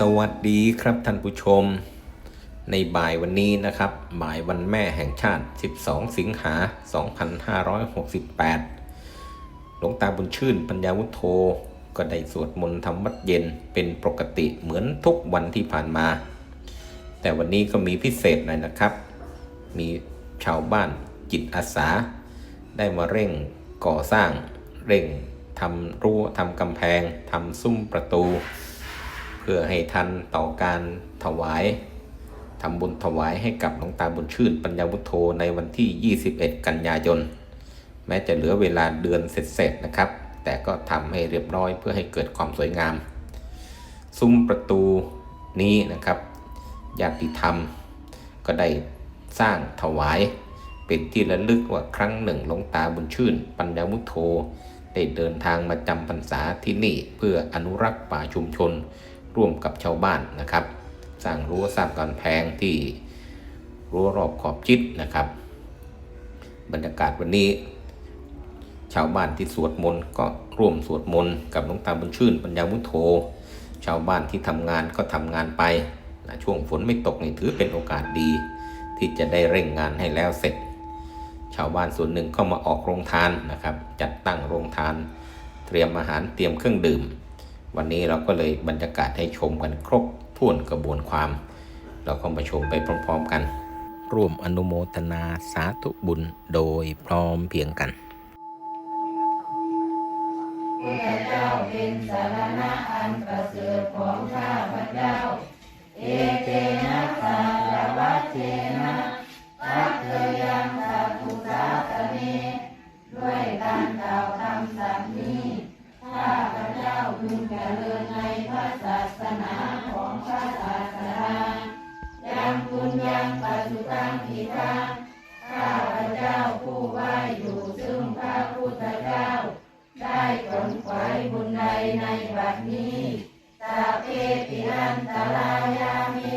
สวัสดีครับท่านผู้ชม ในบ่ายวันนี้นะครับ บ่ายวันแม่แห่งชาติ 12 สิงหา 2568 หลวงตาบุญชื่นปัญญาวุฒโธก็ได้สวดมนต์ทำวัดเย็นเป็นปกติเหมือนทุกวันที่ผ่านมา แต่วันนี้ก็มีพิเศษหน่อยนะครับ มีชาวบ้านจิตอาสา ได้มาเร่งก่อสร้าง เร่งทำรั้วทำกำแพงทำซุ้มประตู พื่อให้ทันต่อการถวายทำบุญถวายให้กับหลวงตาบุญชื่น ปัญญาวุฒโธในวันที่ 21 กันยายน แม้จะเหลือเวลาเดือนเสร็จๆนะครับ แต่ก็ทำให้เรียบร้อยเพื่อให้เกิดความสวยงาม ซุ้มประตูนี้นะครับญาติธรรม ก็ได้สร้างถวายเป็นที่ระลึกว่าครั้งหนึ่งหลวงตาบุญชื่น ปัญญามุโธได้เดินทางมาจำพรรษาที่นี่เพื่ออนุรักษ์ป่าชุมชน ร่วมกับชาวบ้านนะครับสร้างรั้วสร้างกำแพงที่รั้วรอบขอบชิดนะครับ บรรยากาศวันนี้ ชาวบ้านที่สวดมนต์ก็ร่วมสวดมนต์กับหลวงตาบุญชื่นปัญญามุโธชาวบ้านที่ทำงานก็ทำงานไปนะช่วงฝนไม่ตกนี่ถือเป็นโอกาสดี ที่จะได้เร่งงานให้แล้วเสร็จ ชาวบ้านส่วนหนึ่งก็มาออกโรงทานนะครับ จัดตั้งโรงทาน เตรียมอาหารเตรียมเครื่องดื่ม วันนี้เราก็เลยบรรยากาศให้ชมกันครบถ้วนกระบวนความ เราก็มาชมไปพร้อม ๆ กัน ร่วมอนุโมทนาสาธุบุญโดยพร้อมเพียงกันพุทธเจ้าเป็นสารณะอันประเสริฐของข้าพเจ้า เอเตนะสารวัตเทนะ ตังอีกครั้งข้าพเจ้าผู้ไหวอยู่ซึ่งพระพุทธเจ้า ได้ขนขวายบุญใดในบัดนี้สาเพปิอันตรายามิ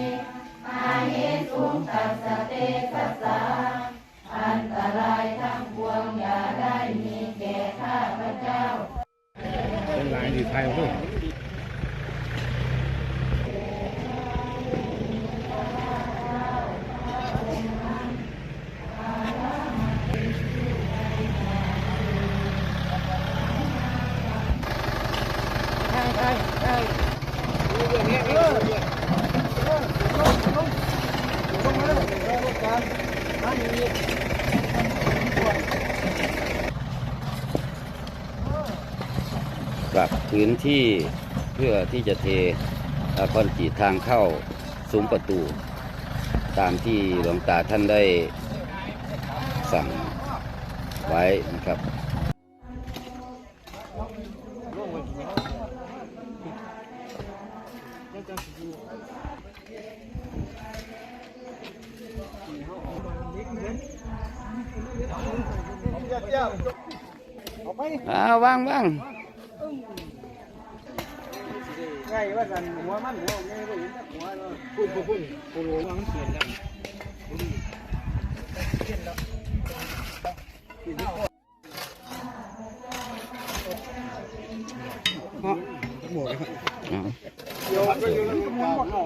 มาเหตุงตัสเตสัสสะอันตรายทั้งปวงอย่าได้มีแก่ข้าพเจ้าเป็นหลายดีไทยด้วย ปรับ พื้นที่เพื่อที่จะเทคอนกรีตทางเข้าซุ้มประตู ตามที่หลวงตาท่านได้สั่งไว้นะครับอ้าวว่างว่าง ไงว่าสันหัวมันหัวไงว่าเห็นแต่หัวเนาะพุ่นพุ่นพุ่นโอ้โหวางเขียนแล้วหมดแล้วอ้าวโยนไปอยู่แล้วหมดแล้ว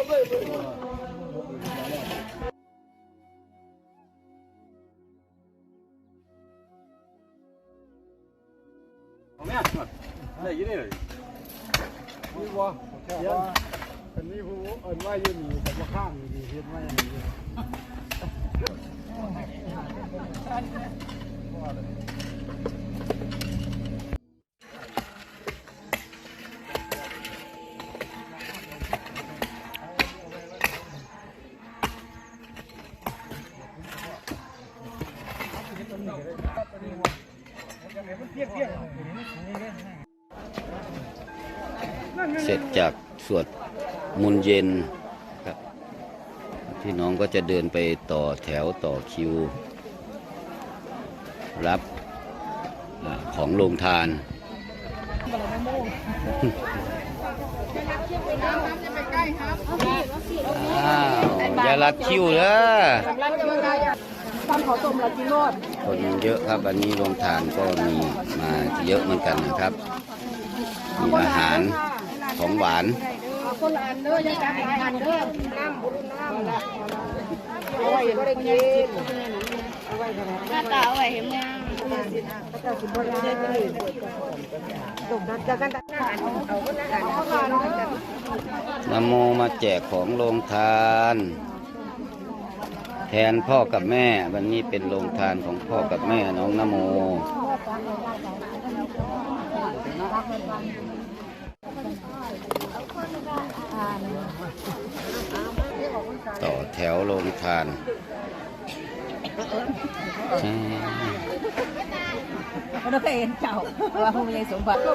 เอาแม่ได้ยิ นได้เลยนี่วะเขียนอันนี้ผู้เอินว่าอยู่นี่แต่ว่าข้างอยู่นี่เห็นว่าอย่างนี้เสร็จจากสวดมนต์เย็นครับที่น้องก็จะเดินไปต่อแถวต่อคิว รับอาของโรงทานอ้าวอย่ารัดคิวเลยตอนขอต้มเรากินรอดคนเยอะครับอันนี้โรงทานก็มีมาเยอะเหมือนกันนะครับ มีอาหาร ของหวานคนอันเด้อยังจับหลายอันเด้อน้ำบุญน้ำเอาไว้ก็ได้กินเอาไว้ก็ได้หน้าตาเอาไว้เห็นยังพระเจ้าสิบ่ได้ตกนั้นจะกันนโมมาแจกของโรงทาน แทนพ่อกับแม่ วันนี้เป็นโรงทานของพ่อกับแม่น้องนโม ต่อแถ วโรงทานเราเคยเห็นเจ้าว่าคงมีสมบัติอ